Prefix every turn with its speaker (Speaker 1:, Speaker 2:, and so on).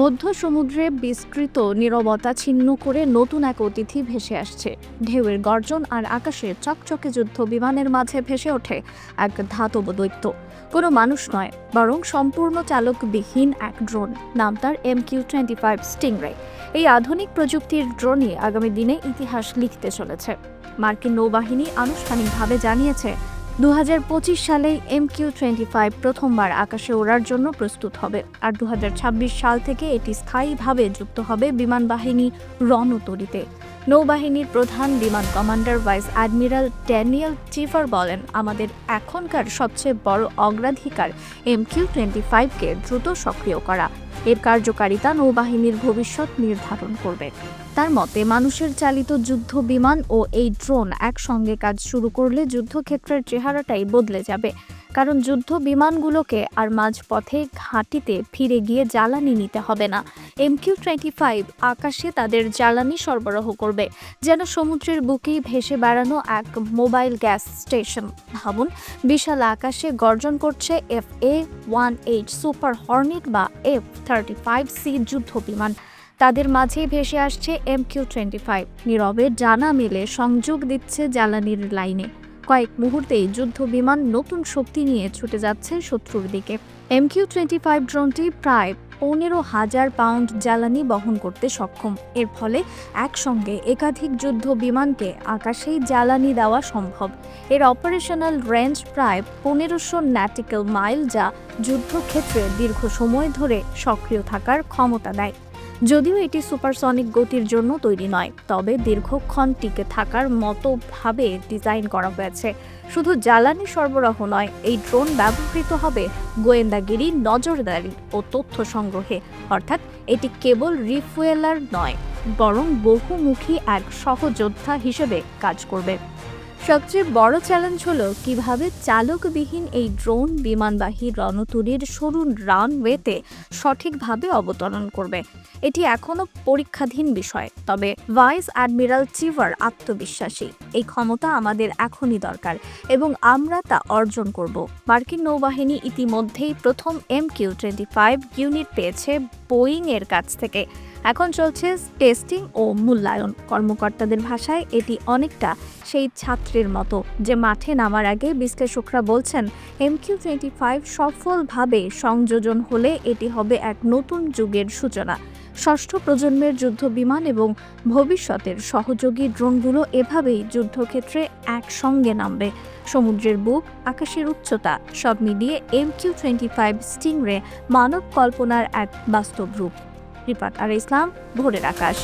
Speaker 1: মধ্য সমুদ্রে বিস্তৃত নীরবতা ছিন্ন করে নতুন এক অতিথি ভেসে আসছে। ঢেউয়ের গর্জন আর আকাশে চকচকে যুদ্ধ বিমানের মাঝে ভেসে ওঠে এক ধাতব দৈত্য। কোনো মানুষ নয়, বরং সম্পূর্ণ চালকবিহীন এক ড্রোন, নাম তার M Q twenty five stingray এই আধুনিক প্রযুক্তির ড্রোনই আগামী দিনে ইতিহাস লিখতে চলেছে। মার্কিন নৌবাহিনী আনুষ্ঠানিকভাবে জানিয়েছে দু হাজার পঁচিশ সালে এম কিউ টোয়েন্টি ফাইভ প্রথমবার আকাশে ওড়ার জন্য প্রস্তুত হবে। আর দু হাজার ছাব্বিশ সাল থেকে এটি স্থায়ীভাবে যুক্ত হবে বিমান বাহিনী রণতরিতে। নৌবাহিনীর প্রধান বিমান commander vice admiral Daniel Cheever বলেন, আমাদের এখনকার সবচেয়ে বড় অগ্রাধিকার এম কিউ টোয়েন্টি ফাইভকে দ্রুত সক্রিয় করা। এর কার্যকারিতা নৌবাহিনীর ভবিষ্যৎ নির্ধারণ করবে। তার মতে, মানুষের চালিত যুদ্ধ বিমান ও এই ড্রোন একসঙ্গে কাজ শুরু করলে যুদ্ধক্ষেত্রের চেহারাটাই বদলে যাবে। কারণ যুদ্ধ বিমানগুলোকে আর মাঝপথে ঘাঁটিতে ফিরে গিয়ে জ্বালানি নিতে হবে না। এম কিউ টোয়েন্টি ফাইভ আকাশে তাদের জ্বালানি সরবরাহ করবে, যেন সমুদ্রের বুকেই ভেসে বেড়ানো এক মোবাইল গ্যাস স্টেশন। ভাবুন, বিশাল আকাশে গর্জন করছে F A one eight super hornet বা এফ থার্টি ফাইভ সি যুদ্ধ বিমান। তাদের মাঝেই ভেসে আসছে এম কিউ টোয়েন্টি ফাইভ। নীরবে জানা মেলে সংযোগ দিচ্ছে জ্বালানির লাইনে। কয়েক মুহূর্তেই যুদ্ধ বিমান নতুন শক্তি নিয়ে ছুটে যাচ্ছে শত্রুর দিকে। এম কিউ টোয়েন্টি ফাইভ ড্রোনটি প্রায় পনেরো হাজার পাউন্ড জ্বালানি বহন করতে সক্ষম। এর ফলে একসঙ্গে একাধিক যুদ্ধ বিমানকে আকাশেই জ্বালানি দেওয়া সম্ভব। এর অপারেশনাল রেঞ্জ প্রায় পনেরোশো ন্যাটিক্যাল মাইল, যা যুদ্ধক্ষেত্রে দীর্ঘ সময় ধরে সক্রিয় থাকার ক্ষমতা দেয়। যদিও এটি সুপারসনিক গতির জন্য তৈরি নয়, তবে দীর্ঘক্ষণ টিকে থাকার মতো ভাবে ডিজাইন করা হয়েছে। শুধু জ্বালানি সরবরাহ নয়, এই ড্রোন ব্যবহৃত হবে গোয়েন্দাগিরি, নজরদারি ও তথ্য সংগ্রহে। অর্থাৎ এটি কেবল রিফুয়েলার নয়, বরং বহুমুখী এক সহযোদ্ধা হিসেবে কাজ করবে। সবচেয়ে বড় চ্যালেঞ্জ হলো কীভাবে চালকবিহীন এই ড্রোন বিমানবাহী রণতরীর সরু রানওয়েতে সঠিকভাবে অবতরণ করবে। এটি এখনও পরীক্ষাধীন বিষয়, তবে ভাইস অ্যাডমিরাল চিভার আত্মবিশ্বাসী। এই ক্ষমতা আমাদের এখনই দরকার এবং আমরা তা অর্জন করব। মার্কিন নৌবাহিনী ইতিমধ্যেই প্রথম M Q twenty five unit পেয়েছে বোয়িং এর কাছ থেকে। এখন চলছে টেস্টিং ও মূল্যায়ন। কর্মকর্তাদের ভাষায় এটি অনেকটা সেই ছাত্রের মতো যে মাঠে নামার আগে বিশ্লেষকরা বলছেন এম কিউ টোয়েন্টি ফাইভ সফলভাবে সংযোজন হলে এটি হবে এক নতুন যুগের সূচনা। ষষ্ঠ প্রজন্মের যুদ্ধ বিমান এবং ভবিষ্যতের সহযোগী ড্রোনগুলো এভাবেই যুদ্ধক্ষেত্রে একসঙ্গে নামবে। সমুদ্রের বুক, আকাশের উচ্চতা, সব মিলিয়ে M Q twenty five stingray মানব কল্পনার এক বাস্তব রূপ। রিপাত আর ইসলাম ভোরের আকাশ।